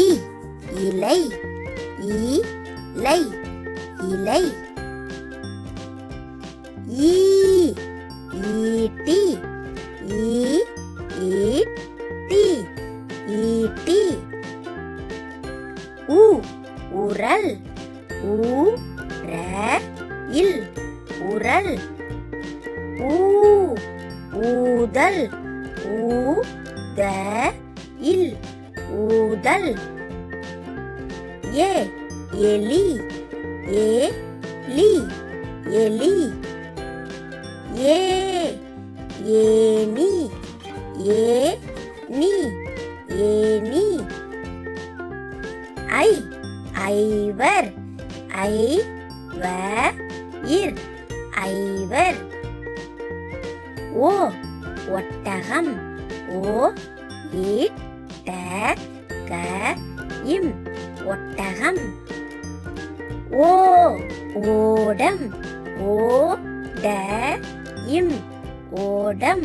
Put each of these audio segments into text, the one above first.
இ இலை இ லை இலை. ஈ ஈட்டி ஈ ஈட்டி ஈட்டி. உ உரல் உ ர இல் உரல். ஊ ஊதல் ஊ த இல். ஊதல். ஏ எலி. ஏ லி. எலி. ஏ ஏனி ஏ நீ. ஏனி ஐ ஐவர். ஐ வ இர். ஐவர். ஓ ஒட்டகம். ஓ இட் ட க இம் ஒட்டகம். ஓ ஓடம் ஓ ட இம் ஓடம்.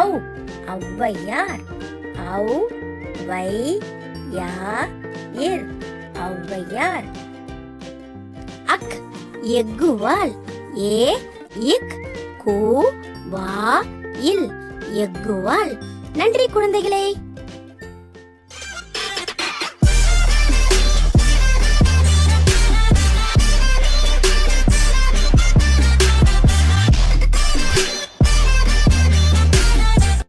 ஔ ஔவையார். ஔ வை யா இர் ஔவையார். அக் எக்குவால் ஏ இக் கூ வா இல். எக்குவால் நன்றி குழந்தைகளே.